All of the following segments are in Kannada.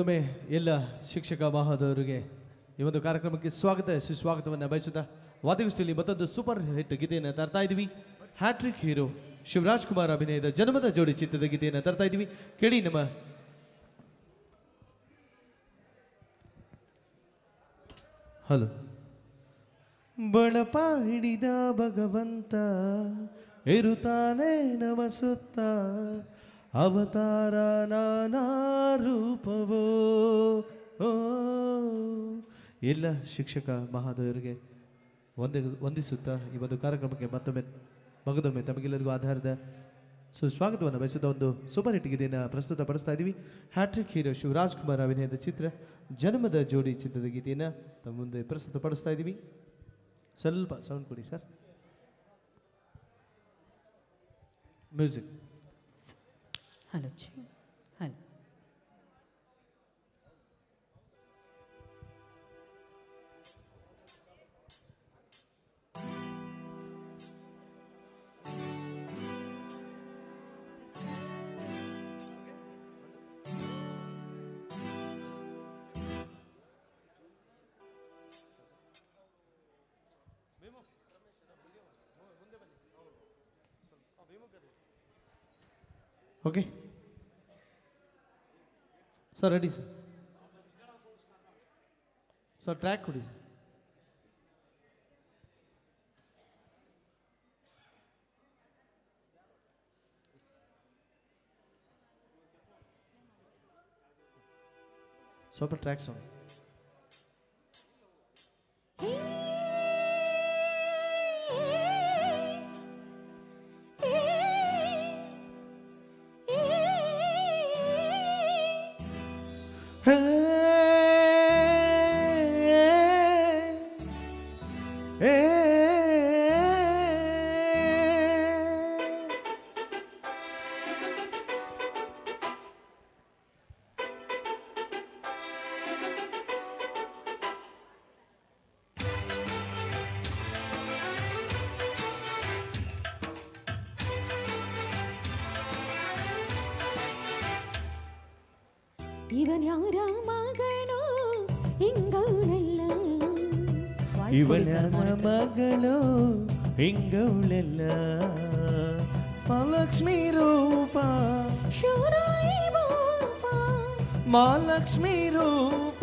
ಮತ್ತೊಮ್ಮೆ ಎಲ್ಲ ಶಿಕ್ಷಕ ಮಹೋದಯರಿಗೆ ಈ ಒಂದು ಕಾರ್ಯಕ್ರಮಕ್ಕೆ ಸ್ವಾಗತ, ಸುಸ್ವಾಗತವನ್ನು ಬಯಸುತ್ತಾ ವಾದ್ಯಗೋಷ್ಠಿಯಲ್ಲಿ ಮತ್ತೊಂದು ಸೂಪರ್ ಹಿಟ್ ಗೀತೆಯನ್ನು ತರ್ತಾ ಇದ್ದೀವಿ. ಹ್ಯಾಟ್ರಿಕ್ ಹೀರೋ ಶಿವರಾಜ್ ಕುಮಾರ್ ಅಭಿನಯದ ಜನ್ಮದ ಜೋಡಿ ಚಿತ್ರದ ಗೀತೆಯನ್ನು ತರ್ತಾ ಇದ್ದೀವಿ. ಕೇಳಿ ನಮ್ಮ ಹಲೋ. ಬಳಪ ಹಿಡಿದ ಭಗವಂತ ಇರುತ್ತಾನೆ ನಮಸುತ್ತ ಅವತಾರ ನಾನಾ ಓ. ಎಲ್ಲ ಶಿಕ್ಷಕ ಮಹಾದೇವರಿಗೆ ಒಂದೇ ವಂದಿಸುತ್ತಾ ಈ ಒಂದು ಕಾರ್ಯಕ್ರಮಕ್ಕೆ ಮತ್ತೊಮ್ಮೆ, ಮಗದೊಮ್ಮೆ ತಮಗೆಲ್ಲರಿಗೂ ಆಧಾರದ ಸುಸ್ವಾಗತವನ್ನು ಬಯಸಿದ ಒಂದು ಸೂಪರ್ ಹಿಟ್ ಗೀತೆಯನ್ನು ಪ್ರಸ್ತುತಪಡಿಸ್ತಾ ಇದ್ದೀವಿ. ಹ್ಯಾಟ್ರಿಕ್ ಹೀರೋ ಶಿವರಾಜ್ ಕುಮಾರ್ ಅಭಿನಯದ ಚಿತ್ರ, ಜನ್ಮದ ಜೋಡಿ ಚಿತ್ರದ ಗೀತೆಯನ್ನು ತಮ್ಮ ಮುಂದೆ ಪ್ರಸ್ತುತಪಡಿಸ್ತಾ ಇದ್ದೀವಿ. ಸ್ವಲ್ಪ ಸೌಂಡ್ ಕೊಡಿ sir. Music. Hello ji hello okay sir ready sir sir track ಕೊಡಿ ಸರ್ ಸ್ವಲ್ಪ ಟ್ರ್ಯಾಕ್ ಸಾಂಗ್ இவனாரா மகனோ இங்கோ நல்ல இவனாரா மகளோ ఇంగో మహాలక్ష్మి రూప మహాలక్ష్మి రూప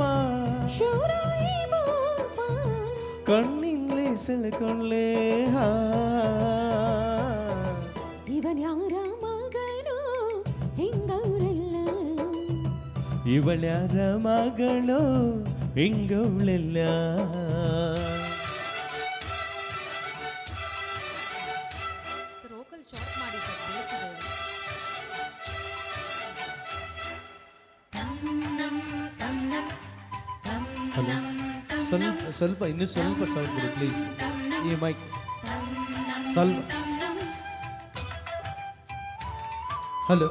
కన్నింగ్లే సెలకొండ్లే ఇవన్ యారా మగను ఇంగో ಇವಳ್ಯಾರ ಮಗಳು? ಹಿಂಗವಳೆಲ್ಲ ಸ್ವಲ್ಪ ಸ್ವಲ್ಪ ಇನ್ನು ಸ್ವಲ್ಪ ಸೌಂಡ್ ಕೊಡಿ ಪ್ಲೀಸ್ ಈ ಮೈಕ್ ಸ್ವಲ್ಪ. ಹಲೋ.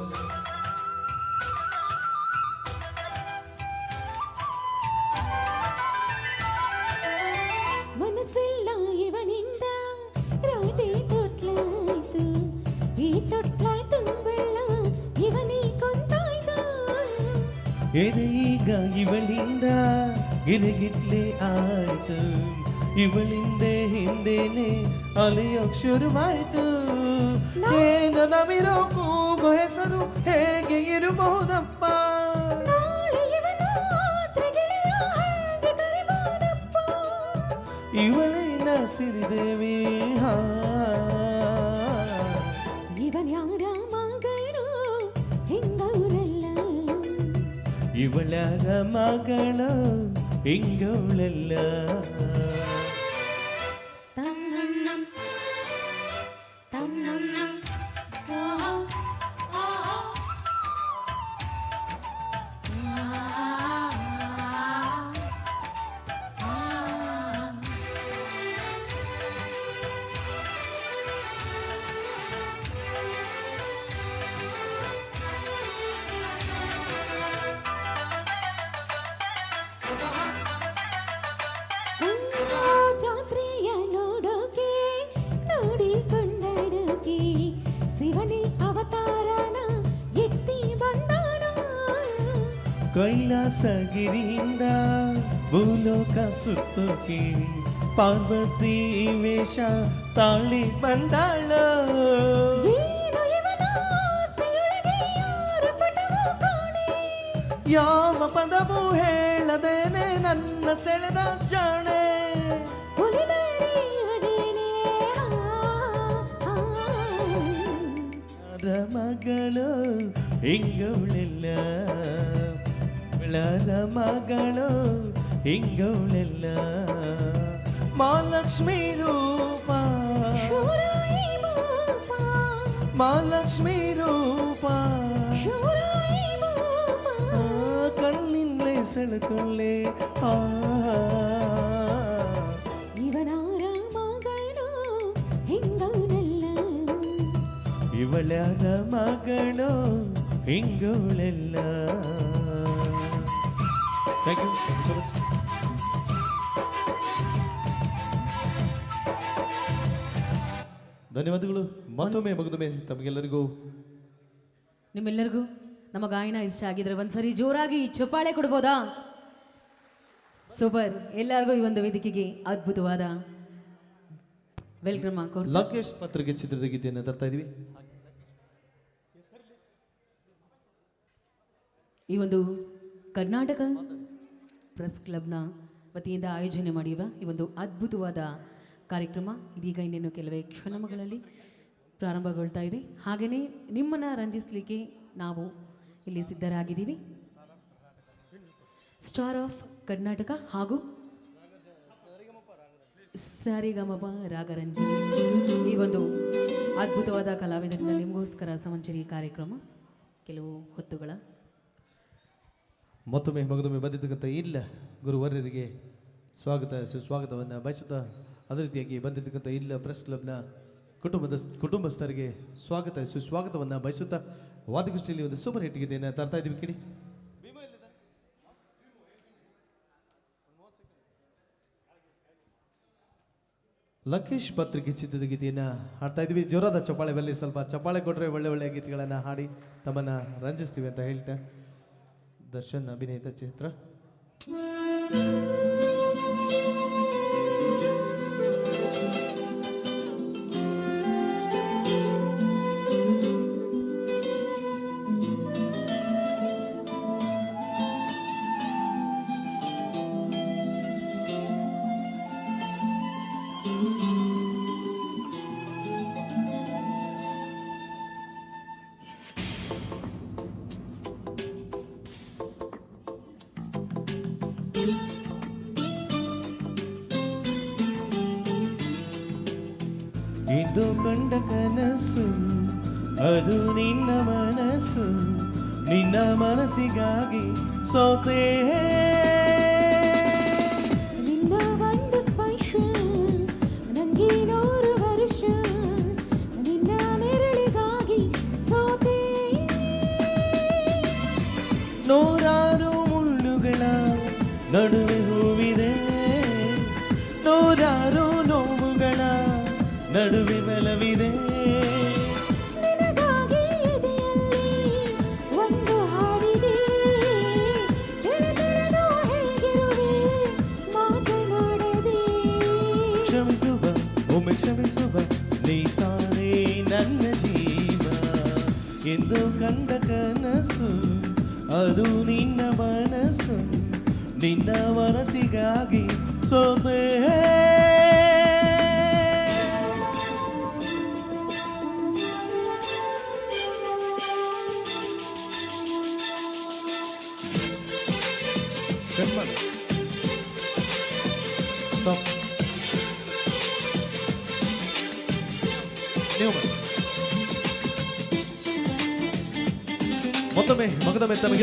ಈ ತೊಟ್ಲ ತುಂಬೆಲ್ಲ ಇವನೇ ಕೊಂತಾಯ್ತು ಇದು ಈಗ ಇವಳಿಂದ ಗಿಲಿಗಿಟ್ಲೆ ಆಯ್ತು ಇವಳಿಂದೆ ಹಿಂದೆನೆ ಅಲೆಯೋಕ್ ಶುರುವಾಯ್ತು ಏನು ನವಿರೋ ಕೂಗು ಹೆಸರು ಹೇಗೆ ಇರಬಹುದಪ್ಪ ನಾಳೆ ಇವನು ಆತ್ರೆಗೆಳೆಯ ಹಾಗೆ ಕರಿಬೋದಪ್ಪ ಇವಳಿನ ಸಿರಿದೇವಿ ಇವಳರ ಮಗಳು ಹಿಂಗವಳೆಲ್ಲ ಕೈಲಾಸಗಿರಿಯಿಂದ ಭೂಲೋಕ ಸುತ್ತೋಕೆ ಪಾರ್ವತಿ ವೇಷ ತಾಳಿ ಬಂದಾಳ. ಯಾವ ಪದವು ಹೇಳದೇನೆ ನನ್ನ ಸೆಳೆದ ಜಾಣೆ. ಮಗಳು ಹಿಂಗವಳೆಲ್ಲ? ಬೆಳರ ಮಗಳು ಹಿಂಗವಳೆಲ್ಲ ಮಹಾಲಕ್ಷ್ಮಿ ರೂಪ ಶೂರಾಯಿ ಮೂಪ, ಮಹಾಲಕ್ಷ್ಮಿ ರೂಪ ಶೂರಾಯಿ ಮೂಪ. ಆ, ಕಣ್ಣಿಂದ ಸೆಳೆಕೊಳ್ಳೆ ಆ ಇವನಾರ you. Thank you. so much. ಧನ್ಯವಾದಗಳು. ಮತ್ತೊಮ್ಮೆ ಮಗದೊಮ್ಮೆ ತಮಗೆಲ್ಲರಿಗೂ. ನಿಮ್ಮೆಲ್ಲರಿಗೂ ನಮ್ಮ ಗಾಯನ ಇಷ್ಟ ಆಗಿದ್ರೆ ಒಂದ್ಸರಿ ಜೋರಾಗಿ ಚಪ್ಪಾಳೆ ಕೊಡ್ಬೋದಾ? ಸೂಪರ್. ಎಲ್ಲರಿಗೂ ಈ ಒಂದು ವೇದಿಕೆಗೆ ಅದ್ಭುತವಾದ ವೆಲ್ಕಮ್ ಹಾಕೋರು ಲಂಕೇಶ್ ಪತ್ರಿಕೆ ಚಿತ್ರದ ಗೀತೆಯನ್ನು ತರ್ತಾ ಇದೀವಿ. ಈ ಒಂದು ಕರ್ನಾಟಕ ಪ್ರೆಸ್ ಕ್ಲಬ್ನ ವತಿಯಿಂದ ಆಯೋಜನೆ ಮಾಡಿರುವ ಈ ಒಂದು ಅದ್ಭುತವಾದ ಕಾರ್ಯಕ್ರಮ ಇದೀಗ ಇನ್ನೇನು ಕೆಲವೇ ಕ್ಷಣಗಳಲ್ಲಿ ಪ್ರಾರಂಭಗೊಳ್ತಾ ಇದೆ. ಹಾಗೆಯೇ ನಿಮ್ಮನ್ನು ರಂಜಿಸಲಿಕ್ಕೆ ನಾವು ಇಲ್ಲಿ ಸಿದ್ಧರಾಗಿದ್ದೀವಿ. ಸ್ಟಾರ್ ಆಫ್ ಕರ್ನಾಟಕ ಹಾಗೂ ಸರಿಗಮಪ ರಾಗರಂಜನಿ ಈ ಒಂದು ಅದ್ಭುತವಾದ ಕಲಾವಿದರಿಂದ ನಿಮಗೋಸ್ಕರ ಸಮಂಜರಿ ಕಾರ್ಯಕ್ರಮ ಕೆಲವು ಹೊತ್ತುಗಳ ಮತ್ತೊಮ್ಮೆ ಮಗದೊಮ್ಮೆ ಬಂದಿರತಕ್ಕಂಥ ಇಲ್ಲ. ಗುರುವರ್ಯರಿಗೆ ಸ್ವಾಗತ, ಸುಸ್ವಾಗತವನ್ನು ಬಯಸುತ್ತಾ ಅದೇ ರೀತಿಯಾಗಿ ಬಂದಿರತಕ್ಕಂಥ ಇಲ್ಲ ಪ್ರೆಸ್ ಕ್ಲಬ್ನ ಕುಟುಂಬದ, ಕುಟುಂಬಸ್ಥರಿಗೆ ಸ್ವಾಗತ, ಸುಸ್ವಾಗತವನ್ನು ಬಯಸುತ್ತಾ ವಾದಗೋಷ್ಠಿಯಲ್ಲಿ ಒಂದು ಸೂಪರ್ ಹಿಟ್ ಗೀತೆಯನ್ನು ತರ್ತಾ ಇದ್ದೀವಿ ಕೇಳಿ. ಲಂಕೇಶ್ ಪತ್ರಿಕೆ ಚಿತ್ರದ ಗೀತೆಯನ್ನು ಹಾಡ್ತಾ ಇದ್ವಿ ಜ್ವರದ ಚಪ್ಪಾಳೆ ಬಲ್ಲಿ ಸ್ವಲ್ಪ ಚಪ್ಪಾಳೆ ಕೊಟ್ಟರೆ ಒಳ್ಳೆ ಒಳ್ಳೆಯ ಗೀತೆಗಳನ್ನು ಹಾಡಿ ತಮ್ಮನ್ನು ರಂಜಿಸ್ತೀವಿ ಅಂತ ಹೇಳ್ತಾ દર્શન અભિનેતા ચિત્ર. ಇದು ಕಂಡ ಕನಸು ಅದು ನಿನ್ನ ಮನಸ್ಸು ನಿನ್ನ ಮನಸ್ಸಿಗಾಗಿ ಸೋತೆ ಕ್ಷಮಿಸುವ ನೀತಾನೇ ನನ್ನ ಜೀವ ಎಂದು ಕಂಡ ಕನಸು ಅದು ನಿನ್ನ ಮನಸ್ಸು ನಿನ್ನ ಮನಸ್ಸಿಗಾಗಿ ಸೋತೆ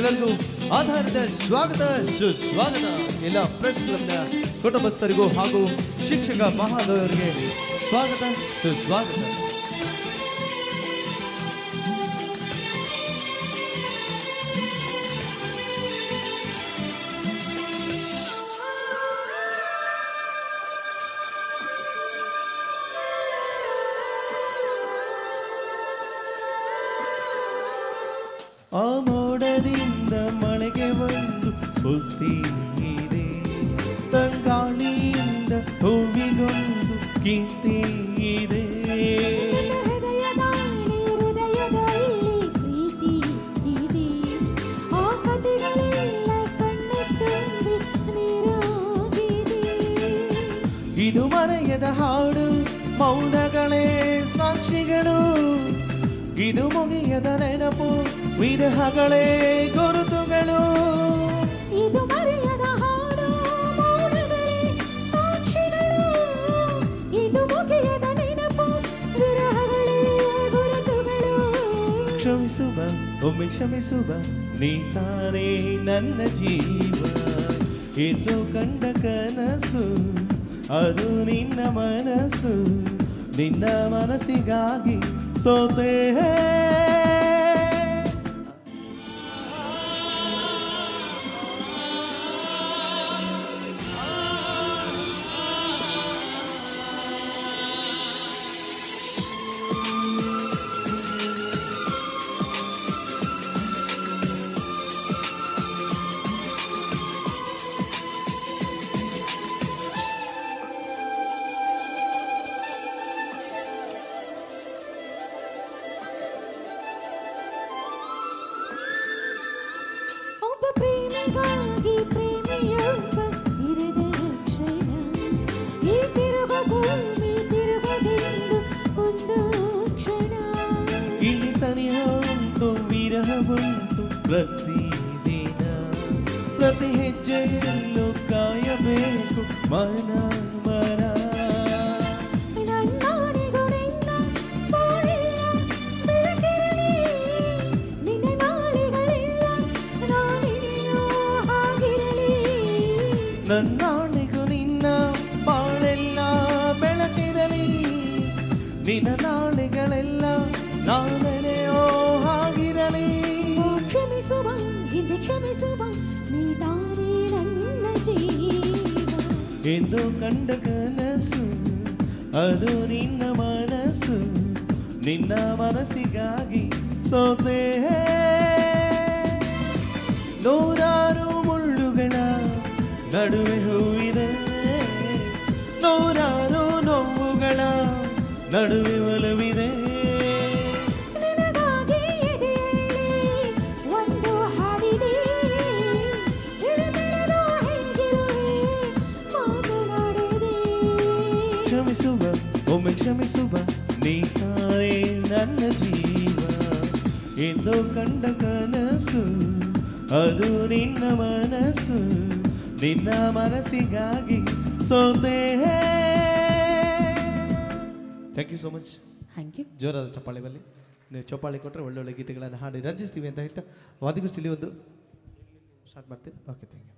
ಮಗದೊಮ್ಮೆ ಆಧಾರದ ಸ್ವಾಗತ ಸುಸ್ವಾಗತ. ಎಲ್ಲ ಪ್ರೆಸ್ ಕ್ಲಬ್ನ ಕುಟುಂಬಸ್ಥರಿಗೂ ಹಾಗೂ ಶಿಕ್ಷಕ ಮಹಾದೇವರಿಗೆ ಸ್ವಾಗತ ಸುಸ್ವಾಗತ. ಇದು ಮರೆಯದ ಹಾಡು ಮೌನಗಳೇ ಸಾಕ್ಷಿಗಳು. ಇದು ಮುಗಿಯದ ನೆನಪು ವಿರಹಗಳೇ ಗುರುತುಗಳು. ಇದು ಮರೆಯದ ಹಾಡು ಮೌನಗಳೇ ಸಾಕ್ಷಿಗಳು. ಇದು ಮುಗಿಯದ ನೆನಪು ವಿರಹಗಳೇ ಗುರುತುಗಳು. ಕ್ಷಮಿಸುವ ಒಮ್ಮೆ ಕ್ಷಮಿಸುವ ನೀ ತಾನೇ ನನ್ನ ಜೀವ. ಎಂದು ಕಂಡ ಕನಸು. ಅದು ನಿನ್ನ ಮನಸ್ಸು ನಿನ್ನ ಮನಸ್ಸಿಗಾಗಿ ಸೋತೆ ಉಂಟು ಪ್ರತಿದಿನ ಪ್ರತಿ ಹೆಜ್ಜೆಯಲ್ಲೂ ಕಾಯಬೇಕು ಮನ ಮನ ನನ್ನಾಣಿಗೂ ನಿನ್ನ ಕಂಡ ಕನಸು ಅದು ನಿನ್ನ ಮನಸ್ಸು ನಿನ್ನ ಮನಸ್ಸಿಗಾಗಿ ಸೋತೆ ಕಂಡ ಕನಸು ಅದು ನಿನ್ನ ಮನಸ್ಸು ನಿನ್ನ ಮನಸ್ಸಿಗಾಗಿ ಸೋತೆ. Thank you so much thank you ಜೋರಾದ ಚಪ್ಪಾಳೆ ಬಲ್ಲಿ ನೀವು ಚಪ್ಪಾಳೆ ಕೊಟ್ಟರೆ ಒಳ್ಳೊಳ್ಳೆ ಗೀತೆಗಳನ್ನು ಹಾಡಿ ರಂಜಿಸ್ತೀವಿ ಅಂತ ಹೇಳ್ತಾ. ವಾದಿಗೋಷ್ಠಿಲಿ ಒಂದು ಸ್ಟಾರ್ಟ್ ಮಾಡ್ತೀನಿ. ಓಕೆ ಥ್ಯಾಂಕ್ ಯು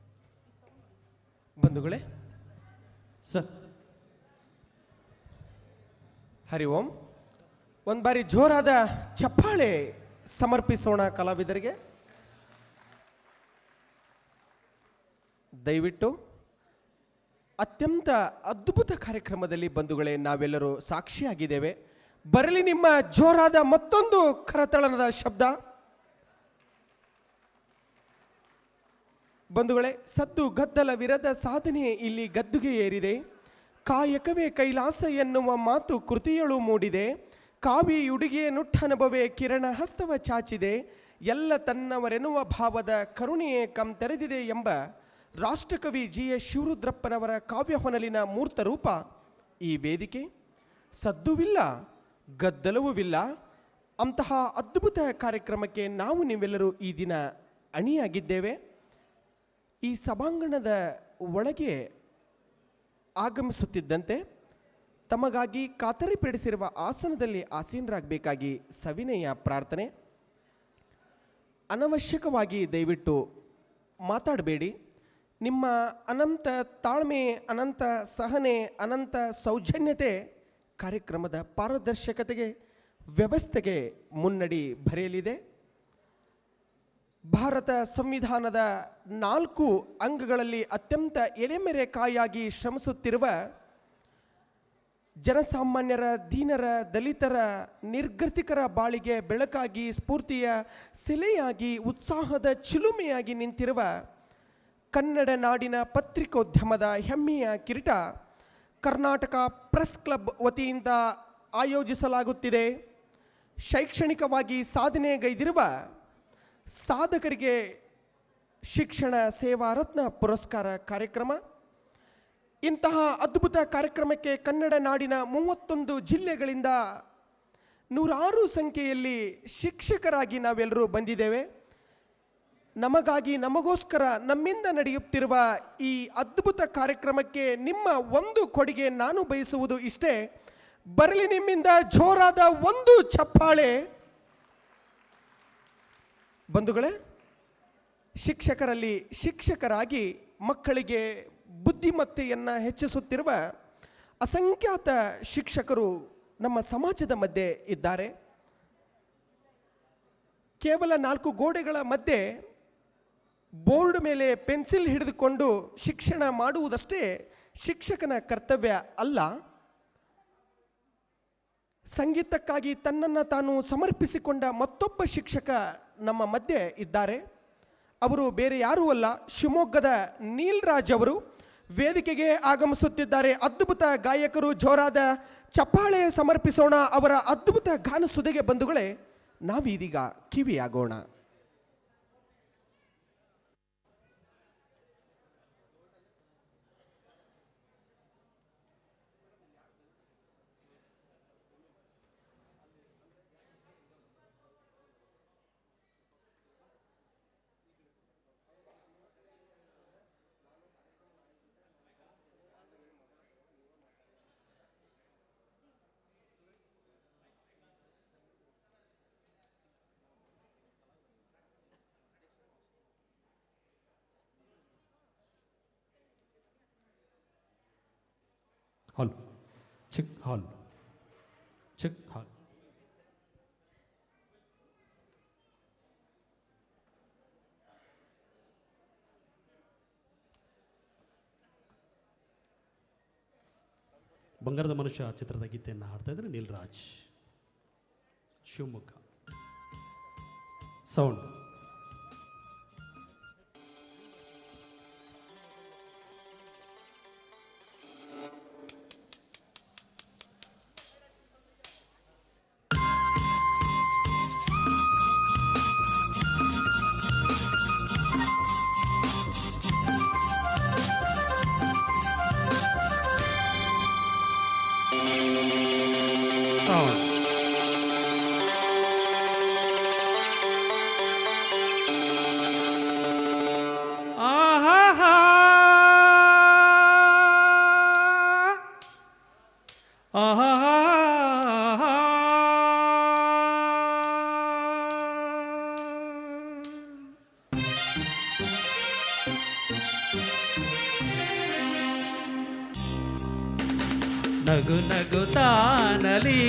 ಬಂಧುಗಳೇ ಸರ್ ಹರಿ ಓಂ. ಒಂದು ಬಾರಿ ಜೋರಾದ ಚಪ್ಪಾಳೆ ಸಮರ್ಪಿಸೋಣ ಕಲಾವಿದರಿಗೆ. ದಯವಿಟ್ಟು ಅತ್ಯಂತ ಅದ್ಭುತ ಕಾರ್ಯಕ್ರಮದಲ್ಲಿ ಬಂಧುಗಳೇ, ನಾವೆಲ್ಲರೂ ಸಾಕ್ಷಿಯಾಗಿದ್ದೇವೆ. ಬರಲಿ ನಿಮ್ಮ ಜೋರಾದ ಮತ್ತೊಂದು ಕರತಳನದ ಶಬ್ದ. ಬಂಧುಗಳೇ, ಸದ್ದು ಗದ್ದಲವಿರದ ಸಾಧನೆ ಇಲ್ಲಿ ಗದ್ದುಗೆ ಏರಿದೆ ಕಾಯಕವೇ ಕೈಲಾಸ ಎನ್ನುವ ಮಾತು ಕೃತಿಯಳು ಮೂಡಿದೆ. ಕಾವಿಯುಡುಗಿಯ ನುಟ್ಟನುಭವೇ ಕಿರಣ ಹಸ್ತವ ಚಾಚಿದೆ, ಎಲ್ಲ ತನ್ನವರೆನ್ನುವ ಭಾವದ ಕರುಣೆಯೇ ಕಂ ತೆರೆದಿದೆ ಎಂಬ ರಾಷ್ಟ್ರಕವಿ ಜಿ ಎಸ್ ಶಿವರುದ್ರಪ್ಪನವರ ಕಾವ್ಯ ಹೊನಲಿನ ಮೂರ್ತ ರೂಪ ಈ ವೇದಿಕೆ ಸದ್ದುವಿಲ್ಲ, ಗದ್ದಲವುವಿಲ್ಲ, ಅಂತಹ ಅದ್ಭುತ ಕಾರ್ಯಕ್ರಮಕ್ಕೆ ನಾವು ನೀವೆಲ್ಲರೂ ಈ ದಿನ ಅಣಿಯಾಗಿದ್ದೇವೆ. ಈ ಸಭಾಂಗಣದ ಒಳಗೆ ಆಗಮಿಸುತ್ತಿದ್ದಂತೆ ತಮಗಾಗಿ ಖಾತರಿಪಡಿಸಿರುವ ಆಸನದಲ್ಲಿ ಆಸೀನರಾಗಬೇಕಾಗಿ ಸವಿನಯ ಪ್ರಾರ್ಥನೆ. ಅನವಶ್ಯಕವಾಗಿ ದಯವಿಟ್ಟು ಮಾತಾಡಬೇಡಿ. ನಿಮ್ಮ ಅನಂತ ತಾಳ್ಮೆ, ಅನಂತ ಸಹನೆ, ಅನಂತ ಸೌಜನ್ಯತೆ ಕಾರ್ಯಕ್ರಮದ ಪಾರದರ್ಶಕತೆಗೆ, ವ್ಯವಸ್ಥೆಗೆ ಮುನ್ನಡಿ ಬರೆಯಲಿದೆ. ಭಾರತ ಸಂವಿಧಾನದ ನಾಲ್ಕು ಅಂಗಗಳಲ್ಲಿ ಅತ್ಯಂತ ಎಲೆಮೆರೆಕಾಯಾಗಿ ಶ್ರಮಿಸುತ್ತಿರುವ ಜನಸಾಮಾನ್ಯರ, ದೀನರ, ದಲಿತರ, ನಿರ್ಗತಿಕರ ಬಾಳಿಗೆ ಬೆಳಕಾಗಿ, ಸ್ಫೂರ್ತಿಯ ಸೆಲೆಯಾಗಿ, ಉತ್ಸಾಹದ ಚಿಲುಮೆಯಾಗಿ ನಿಂತಿರುವ ಕನ್ನಡ ನಾಡಿನ ಪತ್ರಿಕೋದ್ಯಮದ ಹೆಮ್ಮೆಯ ಕಿರೀಟ ಕರ್ನಾಟಕ ಪ್ರೆಸ್ ಕ್ಲಬ್ ವತಿಯಿಂದ ಆಯೋಜಿಸಲಾಗುತ್ತಿದೆ. ಶೈಕ್ಷಣಿಕವಾಗಿ ಸಾಧನೆಗೈದಿರುವ ಸಾಧಕರಿಗೆ ಶಿಕ್ಷಣ ಸೇವಾ ರತ್ನ ಪುರಸ್ಕಾರ ಕಾರ್ಯಕ್ರಮ. ಇಂತಹ ಅದ್ಭುತ ಕಾರ್ಯಕ್ರಮಕ್ಕೆ ಕನ್ನಡ ನಾಡಿನ ಮೂವತ್ತೊಂದು ಜಿಲ್ಲೆಗಳಿಂದ ನೂರಾರು ಸಂಖ್ಯೆಯಲ್ಲಿ ಶಿಕ್ಷಕರಾಗಿ ನಾವೆಲ್ಲರೂ ಬಂದಿದ್ದೇವೆ. ನಮಗಾಗಿ, ನಮಗೋಸ್ಕರ ನಮ್ಮಿಂದ ನಡೆಯುತ್ತಿರುವ ಈ ಅದ್ಭುತ ಕಾರ್ಯಕ್ರಮಕ್ಕೆ ನಿಮ್ಮ ಒಂದು ಕೊಡುಗೆ ನಾನು ಬಯಸುವುದು ಇಷ್ಟೇ. ಬರಲಿ ನಿಮ್ಮಿಂದ ಜೋರಾದ ಒಂದು ಚಪ್ಪಾಳೆ. ಬಂಧುಗಳೇ, ಶಿಕ್ಷಕರಲ್ಲಿ ಶಿಕ್ಷಕರಾಗಿ ಮಕ್ಕಳಿಗೆ ಬುದ್ಧಿಮತ್ತೆಯನ್ನು ಹೆಚ್ಚಿಸುತ್ತಿರುವ ಅಸಂಖ್ಯಾತ ಶಿಕ್ಷಕರು ನಮ್ಮ ಸಮಾಜದ ಮಧ್ಯೆ ಇದ್ದಾರೆ. ಕೇವಲ ನಾಲ್ಕು ಗೋಡೆಗಳ ಮಧ್ಯೆ ಬೋರ್ಡ್ ಮೇಲೆ ಪೆನ್ಸಿಲ್ ಹಿಡಿದುಕೊಂಡು ಶಿಕ್ಷಣ ಮಾಡುವುದಷ್ಟೇ ಶಿಕ್ಷಕನ ಕರ್ತವ್ಯ ಅಲ್ಲ. ಸಂಗೀತಕ್ಕಾಗಿ ತನ್ನನ್ನು ತಾನು ಸಮರ್ಪಿಸಿಕೊಂಡ ಮತ್ತೊಬ್ಬ ಶಿಕ್ಷಕ ನಮ್ಮ ಮಧ್ಯೆ ಇದ್ದಾರೆ. ಅವರು ಬೇರೆ ಯಾರೂ ಅಲ್ಲ. ಶಿವಮೊಗ್ಗದ ನೀಲ್ರಾಜ್ ಅವರು ವೇದಿಕೆಗೆ ಆಗಮಿಸುತ್ತಿದ್ದಾರೆ ಅದ್ಭುತ ಗಾಯಕರು ಜೋರಾದ ಚಪ್ಪಾಳೆ ಸಮರ್ಪಿಸೋಣ ಅವರ ಅದ್ಭುತ ಗಾನ ಗಾನಸುದೆಗೆ ಬಂಧುಗಳೇ ನಾವೀದೀಗ ಕಿವಿಯಾಗೋಣ. ಹಾಲ್ ಚಿಕ್ ಹಾಲ್ ಚಿಕ್ ಹಾಲ್ ಬಂಗಾರದ ಮನುಷ್ಯ ಚಿತ್ರದ ಗೀತೆಯನ್ನು ಹಾಡ್ತಾ ಇದ್ದಾರೆ ನೀಲ್ರಾಜ್. ಶಿವಮೊಗ್ಗ. ಸೌಂಡ್ ಸೌಂಡ್ ನಗು ನಗುತ್ತಾ ನಲಿ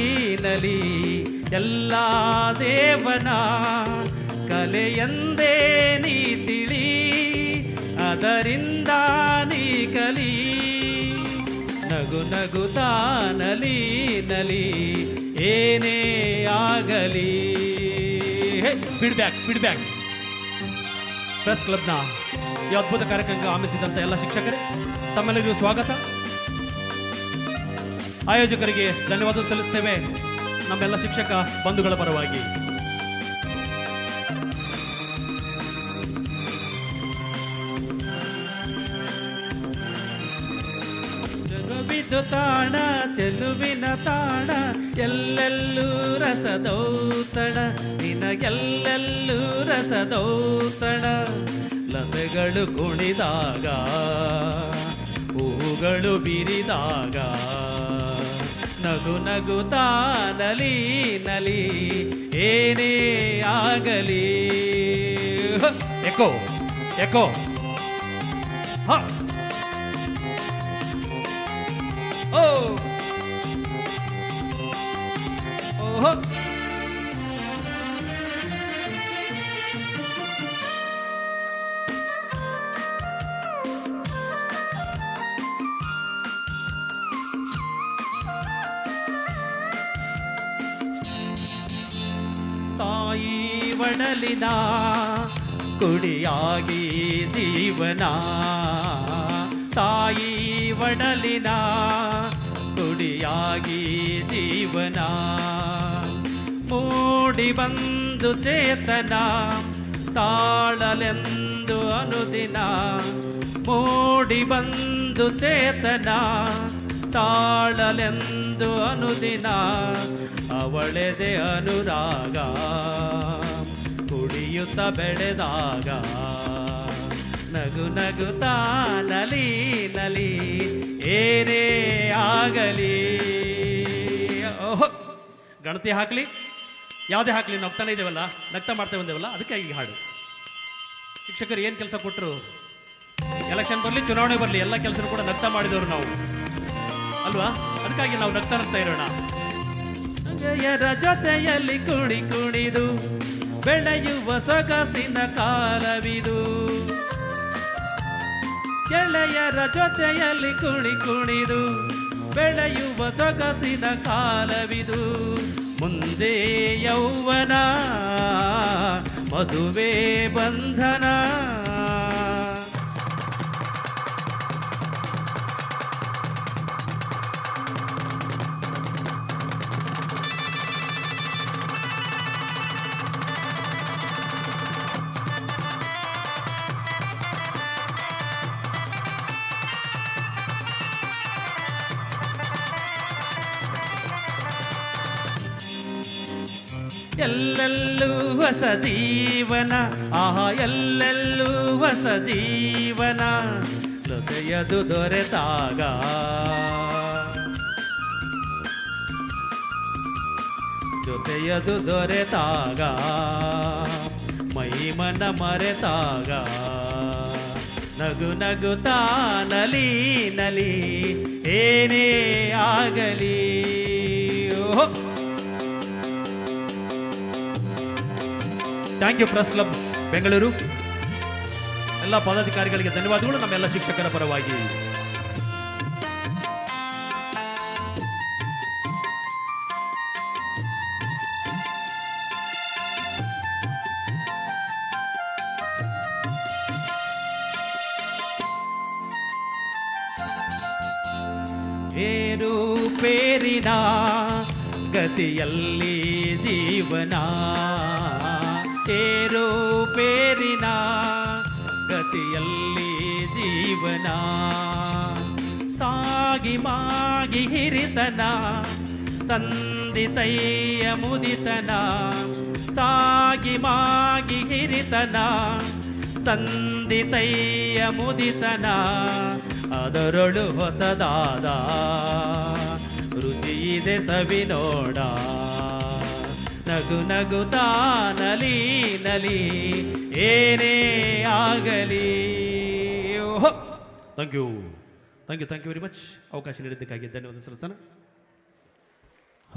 ನಲಿ ಎಲ್ಲ ದೇವನ ಕಲೆಯಂದೇ ನೀ ತಿಳಿ, ಅದರಿಂದ ನೀ ಕಲಿ. ನಗು ನಗುತ್ತಾ ನಲಿ ನಲಿ, ಏನೇ ಆಗಲಿ. ಫೀಡ್ಬ್ಯಾಕ್ ಫೀಡ್ಬ್ಯಾಕ್ ಪ್ರೆಸ್ ಕ್ಲಬ್ನ ಈ ಅದ್ಭುತ ಕಾರ್ಯಕ್ರಮಕ್ಕೆ ಆಮಿಸಿದಂಥ ಎಲ್ಲ ಶಿಕ್ಷಕರೇ, ತಮ್ಮೆಲ್ಲರಿಗೂ ಸ್ವಾಗತ. ಆಯೋಜಕರಿಗೆ ಧನ್ಯವಾದ ಸಲ್ಲಿಸ್ತೇವೆ. ನಮ್ಮೆಲ್ಲ ಶಿಕ್ಷಕ ಬಂಧುಗಳ ಪರವಾಗಿ. ತಾಣ, ಚೆಲುವಿನ ತಾಣ, ಎಲ್ಲೆಲ್ಲೂ ರಸದೌತಣ, ನಿನಗೆಲ್ಲೆಲ್ಲೂ ರಸದೌತಣ. ಲತೆಗಳು ಕುಣಿದಾಗ, ಹೂಗಳು ಬಿರಿದಾಗ. ನಗು ನಗುತ್ತಾ ನಲಿ ನಲಿ ಏನೇ ಆಗಲಿ. Echo echo. ಹ. ಓ. ತಾಯಿ ಬಣಲಿದ ಕುಡಿಯಾಗಿ ಜೀವನ. ತಾಯಿ ಒಡಲಿನ ಕುಡಿಯಾಗಿ ಜೀವನ. ಮೂಡಿ ಬಂದು ಚೇತನ ತಾಳಲೆಂದು ಅನುದಿನ. ಮೂಡಿ ಬಂದು ಚೇತನ ತಾಳಲೆಂದು ಅನುದಿನ, ಅವಳೆದೆ ಅನುರಾಗ, ಕುಡಿಯುತ್ತ ಬೆಳೆದಾಗ. ನಗು ನಗುತ್ತಾ ನಲಿ ನಲಿ, ಏನೇ ಆಗಲಿ. ಓಹೋ, ಗಣತಿ ಹಾಕಲಿ. ಯಾವುದೇ ಹಾಕಲಿ, ನಗ್ತಾನೆ ಇದ್ದೇವಲ್ಲ ನಗ್ತಾ ಮಾಡ್ತೇವೆ ಬಂದೇವಲ್ಲ, ಅದಕ್ಕೆ ಈ ಹಾಡು. ಶಿಕ್ಷಕರು ಏನು ಕೆಲಸ ಕೊಟ್ಟರು ಎಲೆಕ್ಷನ್ ಬರಲಿ, ಚುನಾವಣೆ ಬರಲಿ, ಎಲ್ಲ ಕೆಲಸ ಕೂಡ ನಗ್ತಾ ಮಾಡಿದವರು ನಾವು. ಅಲ್ವಾ? ಅದಕ್ಕಾಗಿ ನಾವು ನಗ್ತಾ ಇರೋಣ. ಗೆಳೆಯರ ಜೊತೆಯಲ್ಲಿ ಕುಣಿ ಕುಣಿದು, ಬೆಳೆಯುವ ಸೊಗಸಿನ ಕಾಲವಿದು. ಗೆಳೆಯರ ಜೊತೆಯಲ್ಲಿ ಕುಣಿ ಕುಣಿದು, ಬೆಳೆಯುವ ಸೊಗಸಿನ ಕಾಲವಿದು. ಮುಂದೆ ಯೌವನ, ಮದುವೆ ಬಂಧನ. ಎಲ್ಲೆಲ್ಲೂ ಹೊಸ ಜೀವನ. ಆಹ, ಎಲ್ಲೆಲ್ಲೂ ಹೊಸ ಜೀವನ. ಹೃದಯದು ದೊರೆತಾಗ. ಜೊತೆಯದು ದೊರೆತಾಗ. ಮೈಮನ ಮರೆತಾಗ. ನಗು ನಗು ನಲಿ ನಲಿ, ಏನೇ ಆಗಲಿ. ಓಹೋ. Thank you press club Bengaluru ಎಲ್ಲ ಪದಾಧಿಕಾರಿಗಳಿಗೆ ಧನ್ಯವಾದಗಳು ನಮ್ಮೆಲ್ಲ ಶಿಕ್ಷಕರ ಪರವಾಗಿ ಏರು ಪೇರಿನ ಗತಿಯಲ್ಲಿ ಜೀವನ. ಏರು ಪೇರಿನ ಗತಿಯಲ್ಲಿ ಜೀವನ. ಸಾಗಿ ಮಾಗಿ ಹಿರಿತನ ತಂದಿತಯ್ಯ ಮುದಿತನ. ಸಾಗಿ ಮಾಗಿ ಹಿರಿತನ ಸಂದಿಸೈಯ ಮುದಿತನ. ಅದರೊಳು ಹೊಸದಾದ ರುಚಿ ಇದೆ ಸವಿ ನಗು ನಗುತ್ತಾ ನಲಿ ನಲಿ, ಏನೇ ಆಗಲಿ. Thank you thank you thank you very much ಅವಕಾಶ ನೀಡಿದ್ದಕ್ಕಾಗಿ ಧನ್ಯವಾದ ಸಲ್ಲಿಸ್ತಾನೆ.